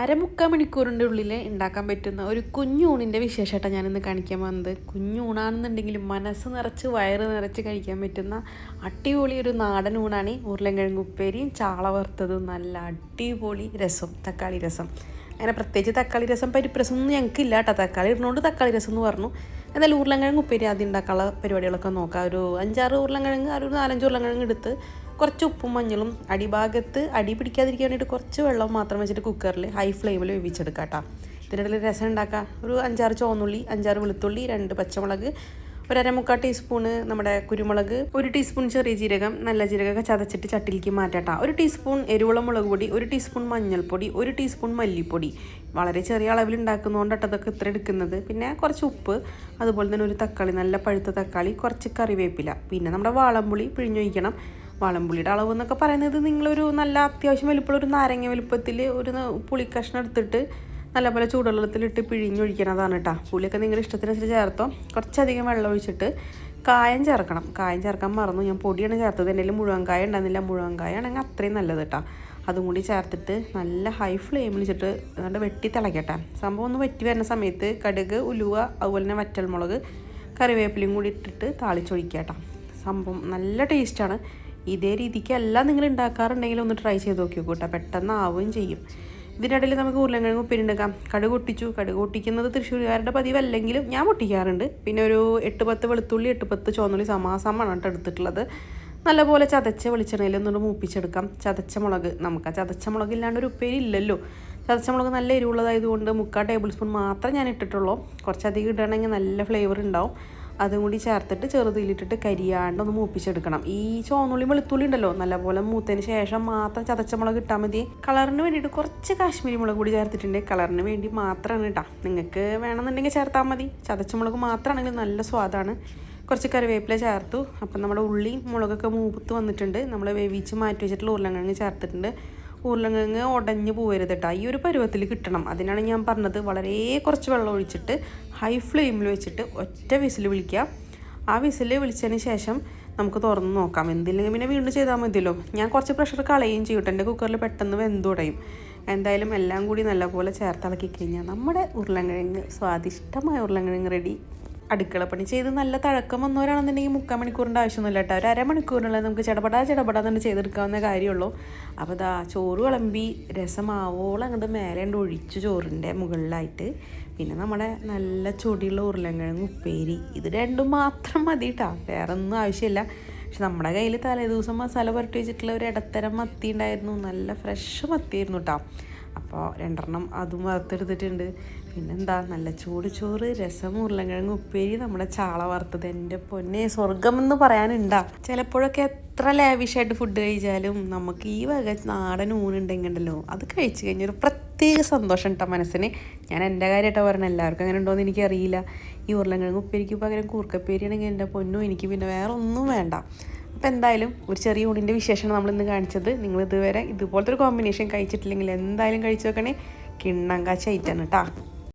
അരമുക്കാൽ മണിക്കൂറിന്റെ ഉള്ളിൽ ഉണ്ടാക്കാൻ പറ്റുന്ന ഒരു കുഞ്ഞൂണിന്റെ വിശേഷമായിട്ടാണ് ഞാനിന്ന് കാണിക്കാൻ വന്നത്. കുഞ്ഞൂണാണെന്നുണ്ടെങ്കിൽ മനസ്സ് നിറച്ച് വയറ് നിറച്ച് കഴിക്കാൻ പറ്റുന്ന അടിപൊളി ഒരു നാടൻ ഊണാണ് ഉരുളൻകിഴങ്ങ് ഉപ്പേരിയും ചാള വറുത്തതും നല്ല അടിപൊളി രസം തക്കാളി രസം. അങ്ങനെ പ്രത്യേകിച്ച് തക്കാളി രസം പരിപ്പ് രസം ഒന്നും ഞങ്ങൾക്ക് ഇല്ല കേട്ടോ. തക്കാളി ഇടുന്നതുകൊണ്ട് തക്കാളി രസം എന്ന് പറഞ്ഞു. എന്നാലും ഉരുളൻകിഴങ്ങ് ഉപ്പേരി ആദ്യം ഉണ്ടാക്കാനുള്ള പരിപാടികളൊക്കെ നോക്കാം. ഒരു അഞ്ചാറ് ഉരുളൻകിഴങ്ങ് ഒരു നാലഞ്ച് ഉരുളൻകിഴങ്ങ് എടുത്ത് കുറച്ച് ഉപ്പും മഞ്ഞളും അടിഭാഗത്ത് അടി പിടിക്കാതിരിക്കാൻ വേണ്ടിയിട്ട് കുറച്ച് വെള്ളം മാത്രം വെച്ചിട്ട് കുക്കറിൽ ഹൈ ഫ്ലെയിമിൽ വേവിച്ചെടുക്കാം കേട്ടോ ഇതിനിടയിൽ രസം ഉണ്ടാക്കാം. ഒരു അഞ്ചാറ് ചുവന്നുള്ളി അഞ്ചാറ് വെളുത്തുള്ളി രണ്ട് പച്ചമുളക് ഒരു അരമുക്കാൽ ടീസ്പൂണ് നമ്മുടെ കുരുമുളക് ഒരു ടീസ്പൂൺ ചെറിയ ജീരകം നല്ല ജീരകമൊക്കെ ചതച്ചിട്ട് ചട്ടിലേക്ക് മാറ്റാം ഒരു ടീസ്പൂൺ എരിവുള്ള മുളക് പൊടി ഒരു ടീസ്പൂൺ മഞ്ഞൾപ്പൊടി ഒരു ടീസ്പൂൺ മല്ലിപ്പൊടി. വളരെ ചെറിയ അളവിൽ ഉണ്ടാക്കുന്നതുകൊണ്ട് അതൊക്കെ ഇത്ര എടുക്കുന്നത്. പിന്നെ കുറച്ച് ഉപ്പ് അതുപോലെ തന്നെ ഒരു തക്കാളി നല്ല പഴുത്ത തക്കാളി കുറച്ച് കറിവേപ്പില. പിന്നെ നമ്മുടെ വാളംപുളി പിഴിഞ്ഞൊഴിക്കണം. വാളംപുളിയുടെ അളവ് എന്നൊക്കെ പറയുന്നത് നിങ്ങളൊരു നല്ല അത്യാവശ്യം വലുപ്പമുള്ള ഒരു നാരങ്ങ വലുപ്പത്തിൽ ഒരു പുളിക്കഷ്ണം എടുത്തിട്ട് നല്ലപോലെ ചൂടുവെള്ളത്തിലിട്ട് പിഴിഞ്ഞൊഴിക്കണതാണ് കേട്ടോ. പുളിയൊക്കെ നിങ്ങളുടെ ഇഷ്ടത്തിനനുസരിച്ച് ചേർത്തോ. കുറച്ചധികം വെള്ളം ഒഴിച്ചിട്ട് കായം ചേർക്കണം. കായം ചേർക്കാൻ മറന്നു. ഞാൻ പൊടിയാണ് ചേർത്തത്. എന്റെ മുഴുവൻ കായ ഉണ്ടായിരുന്നില്ല. മുഴുവൻ കായ ആണെങ്കിൽ അത്രയും നല്ലത് കേട്ടോ. അതും കൂടി ചേർത്തിട്ട് നല്ല ഹൈ ഫ്ലെയിമിൽ വെച്ചിട്ട് എന്നിട്ട് വെട്ടി തിളക്കട്ടെ. സംഭവം ഒന്ന് വെറ്റി വരുന്ന സമയത്ത് കടുക് ഉലുവ അതുപോലെ തന്നെ വറ്റൽമുളക് കറിവേപ്പിലയും കൂടി ഇട്ടിട്ട് താളിച്ചൊഴിക്കട്ടോ സംഭവം നല്ല ടേസ്റ്റാണ് ഇതേ രീതിക്ക് എല്ലാം നിങ്ങൾ ഉണ്ടാക്കാറുണ്ടെങ്കിൽ ഒന്ന് ട്രൈ ചെയ്ത് നോക്കിയോ നോക്കൂട്ടോ പെട്ടെന്ന് ആവുകയും ചെയ്യും ഇതിനിടയിൽ നമുക്ക് ഉരുളൻകിഴങ്ങ് ഉപ്പേരി ഉണ്ടാക്കാം. കടുക് പൊട്ടിച്ചു. കടുക് പൊട്ടിക്കുന്നത് തൃശ്ശൂരുകാരുടെ പതിവല്ലെങ്കിലും ഞാൻ പൊട്ടിക്കാറുണ്ട്. പിന്നെ ഒരു എട്ട് പത്ത് വെളുത്തുള്ളി എട്ട് പത്ത് ചുവന്നുള്ളി സമാസമാണ് കേട്ടോ എടുത്തിട്ടുള്ളത്. നല്ലപോലെ ചതച്ച വെളിച്ചെണ്ണയിൽ ഒന്നുകൊണ്ട് മൂപ്പിച്ചെടുക്കാം. ചതച്ച മുളക് നമുക്ക് ആ ചതച്ച മുളക് ഇല്ലാണ്ട് ഒരു ഉപ്പേരി ഇല്ലല്ലോ. ചതച്ച മുളക് നല്ല എരിവുള്ളതായതുകൊണ്ട് മുക്കാൽ ടേബിൾ സ്പൂൺ മാത്രമേ ഞാൻ ഇട്ടിട്ടുള്ളൂ. കുറച്ചധികം ഇടണമെങ്കിൽ നല്ല ഫ്ലേവർ ഉണ്ടാവും. അതും കൂടി ചേർത്തിട്ട് ചെറുതിലിട്ടിട്ട് കരിയാണ്ട് ഒന്ന് മൂപ്പിച്ചെടുക്കണം. ഈ ചോന്നുള്ളി വെളുത്തുള്ളി ഉണ്ടല്ലോ നല്ലപോലെ മൂത്തതിന് ശേഷം മാത്രം ചതച്ച മുളക് ഇട്ടാൽ മതി. കളറിന് വേണ്ടിയിട്ട് കുറച്ച് കാശ്മീരി മുളക് കൂടി ചേർത്തിട്ടുണ്ട്. കളറിന് വേണ്ടി മാത്രമാണ് കേട്ടോ നിങ്ങൾക്ക് വേണമെന്നുണ്ടെങ്കിൽ ചേർത്താൽ മതി. ചതച്ച മുളക് മാത്രമാണെങ്കിൽ നല്ല സ്വാദാണ്. കുറച്ച് കറിവേപ്പില ചേർത്തു. അപ്പം നമ്മുടെ ഉള്ളി മുളകൊക്കെ മൂപ്പത്ത് വന്നിട്ടുണ്ട്. നമ്മൾ വേവിച്ച് മാറ്റി വെച്ചിട്ടുള്ള ഉരുളക്കിഴങ്ങ് ചേർത്തിട്ടുണ്ട്. ഉരുളക്കിഴങ്ങ് ഉടഞ്ഞു പോകരുത് കേട്ടോ ഈ ഒരു പരുവത്തിൽ കിട്ടണം. അതിനാണ് ഞാൻ പറഞ്ഞത് വളരെ കുറച്ച് വെള്ളം ഒഴിച്ചിട്ട് ഹൈ ഫ്ലെയിമിൽ വെച്ചിട്ട് ഒറ്റ വിസിൽ വിളിക്കുക. ആ വിസിൽ വിളിച്ചതിന് ശേഷം നമുക്ക് തുറന്ന് നോക്കാം. എന്തില്ലെങ്കിൽ പിന്നെ വീണ്ടും ചെയ്താൽ മതിയല്ലോ. ഞാൻ കുറച്ച് പ്രഷർ കളയുകയും ചെയ്യട്ടെ എന്റെ കുക്കറിൽ പെട്ടെന്ന് വെന്തുടയും എന്തായാലും എല്ലാം കൂടി നല്ലപോലെ ചേർത്തിളക്കി കഴിഞ്ഞാൽ നമ്മുടെ ഉരുളക്കിഴങ്ങ് സ്വാദിഷ്ടമായ ഉരുളക്കിഴങ്ങ് റെഡി അടുക്കള പണി ചെയ്ത് നല്ല തഴക്കം വന്നവരാണെന്നുണ്ടെങ്കിൽ മുക്കാൽ മണിക്കൂറിന്റെ ആവശ്യമൊന്നുമില്ല കേട്ടോ. ഒരു അരമണിക്കൂറിനുള്ളിൽ നമുക്ക് ചടപടാ തന്നെ ചെയ്തെടുക്കാവുന്ന കാര്യമുള്ളൂ. അപ്പോൾ ഇതാ ചോറ് വിളമ്പി രസമാവോളം അങ്ങോട്ട് മേലെ ഉണ്ട് ഒഴിച്ചു ചോറിന്റെ മുകളിലായിട്ട്. പിന്നെ നമ്മുടെ നല്ല ചൊടിയുള്ള ഉരുളൻകിഴങ്ങ് ഉപ്പേരി. ഇത് രണ്ടും മാത്രം മതി കേട്ടോ. വേറെ ഒന്നും ആവശ്യമില്ല. പക്ഷെ നമ്മുടെ കയ്യിൽ തലേ ദിവസം മസാല പുരട്ടി വെച്ചിട്ടുള്ള ഒരു ഇടത്തരം മത്തി ഉണ്ടായിരുന്നു. നല്ല ഫ്രഷ് മത്തിയായിരുന്നു കേട്ടോ. അപ്പോൾ രണ്ടെണ്ണം അതും വറുത്തെടുത്തിട്ടുണ്ട്. പിന്നെന്താ നല്ല ചൂട് ചോറ് രസം ഉരുളക്കിഴങ്ങ് ഉപ്പേരി നമ്മുടെ ചാള വറുത്തത്. എന്റെ പൊന്നെ സ്വർഗം എന്ന് പറയാനുണ്ടാ. ചിലപ്പോഴൊക്കെ എത്ര ലാവിഷായിട്ട് ഫുഡ് കഴിച്ചാലും നമുക്ക് ഈ വക നാടൻ ഊണുണ്ടെങ്കിണ്ടല്ലോ അത് കഴിച്ചു കഴിഞ്ഞൊരു പ്രത്യേക സന്തോഷം കേട്ടോ മനസ്സിന്. ഞാൻ എന്റെ കാര്യമായിട്ടാണ് പറഞ്ഞത് എല്ലാവർക്കും അങ്ങനെ ഉണ്ടോയെന്ന് എനിക്കറിയില്ല. ഈ ഉരുളക്കിഴങ്ങ് ഉപ്പേരിക്ക് പകരം കൂർക്കപ്പേരിയാണെങ്കിൽ എന്റെ പൊന്നും എനിക്ക് പിന്നെ വേറെ ഒന്നും വേണ്ട. അപ്പോൾ എന്തായാലും ഒരു ചെറിയ ഊണിന്റെ വിശേഷമാണ് നമ്മൾ ഇന്ന് കാണിച്ചത്. നിങ്ങൾ ഇതുവരെ ഇതുപോലത്തെ ഒരു കോമ്പിനേഷൻ കഴിച്ചിട്ടില്ലെങ്കിൽ എന്തായാലും കഴിച്ചു നോക്കണേ. കിണ്ണം കാച്ച ഐറ്റാണ് കേട്ടോ